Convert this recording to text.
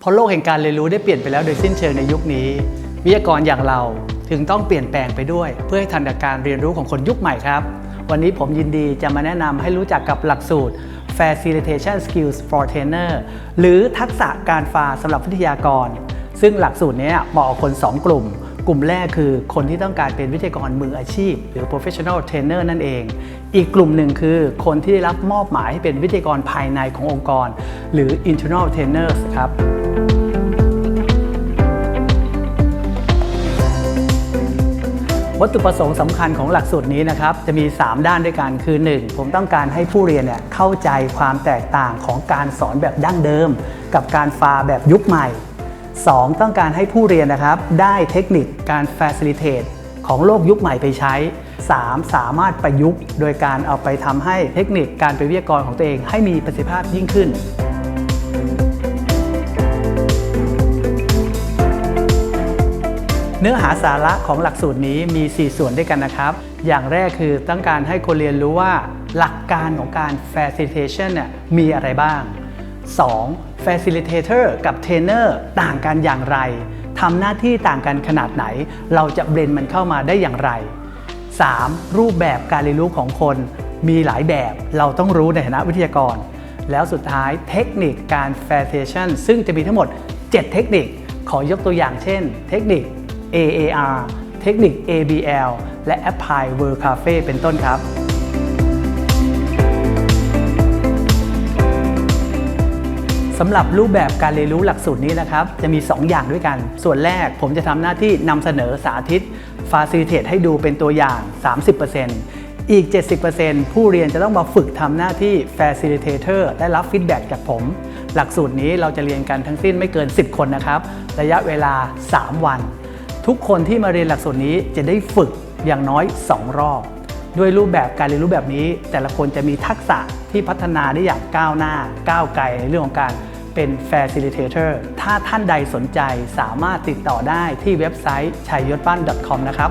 เพราะโลกแห่งการเรียนรู้ได้เปลี่ยนไปแล้วโดยสิ้นเชิงในยุคนี้ วิทยากรอย่างเราถึงต้องเปลี่ยนแปลงไปด้วย เพื่อให้ทันกับการเรียนรู้ของคนยุคใหม่ครับ วันนี้ผมยินดีจะมาแนะนำให้รู้จักกับหลักสูตร Facilitation Skills for Trainer หรือทักษะการฟาสำหรับวิทยากร ซึ่งหลักสูตรนี้เหมาะกับคน 2 กลุ่มกลุ่มแรกคือคนที่ต้องการเป็นวิทยากรมืออาชีพ หรือ professional trainer นั่นเอง อีกกลุ่มหนึ่งคือคนที่ได้รับมอบหมายให้เป็นวิทยากรภายในขององค์กร หรือ internal trainers ครับวัตถุประสงค์สำคัญของหลักสูตรนี้นะครับจะมี 3 ด้านด้วยกันคือ 1. ผมต้องการให้ผู้เรียนเนี่ยเข้าใจความแตกต่างของการสอนแบบดั้งเดิม กับการฟาแบบยุคใหม่ 2. ต้องการให้ผู้เรียนนะครับได้เทคนิคการ facilitate ของโลกยุคใหม่ไปใช้ 3. สามารถประยุกต์ โดยการเอาไปทำให้เทคนิคการเป็นวิทยากรของตัวเอง ให้มีประสิทธิภาพยิ่งขึ้นเนื้อหาสาระของหลักสูตรนี้มี 4 ส่วนด้วยกันนะครับ อย่างแรกคือต้องการให้คนเรียนรู้ว่าหลักการของการ facilitation เนี่ยมีอะไรบ้าง 2. facilitator กับ trainer ต่างกันอย่างไร ทำหน้าที่ต่างกันขนาดไหน เราจะเบรนมันเข้ามาได้อย่างไร 3. รูปแบบการเรียนรู้ของคนมีหลายแบบเราต้องรู้ในฐานะวิทยากร แล้วสุดท้ายเทคนิคการ facilitation ซึ่งจะมีทั้งหมด 7 เทคนิค ขอยกตัวอย่างเช่น เทคนิค AAR เทคนิค ABL และ Apply World Cafe เป็นต้นครับ สำหรับรูปแบบการเรียนรู้หลักสูตรนี้นะครับ จะมี 2 อย่างด้วยกัน ส่วนแรกผมจะทำหน้าที่นำเสนอสาธิต Facilitate ให้ดูเป็นตัวอย่าง 30%อีก 70%ผู้เรียนจะต้องมาฝึกทำหน้าที่ Facilitator และรับฟีดแบ็กจากผม หลักสูตรนี้เราจะเรียนกันทั้งสิ้นไม่เกิน 10 คนนะครับ ระยะเวลา 3 วัน ทุกคนที่มาเรียนหลักสูตรนี้จะได้ฝึกอย่างน้อย 2 รอบด้วยรูปแบบการเรียนรู้แบบนี้ แต่ละคนจะมีทักษะที่พัฒนาได้อย่างก้าวหน้า ก้าวไกลในเรื่องของการ เป็น facilitator ถ้าท่านใดสนใจสามารถติดต่อได้ที่เว็บไซต์ชัยยศบ้าน .com นะครับ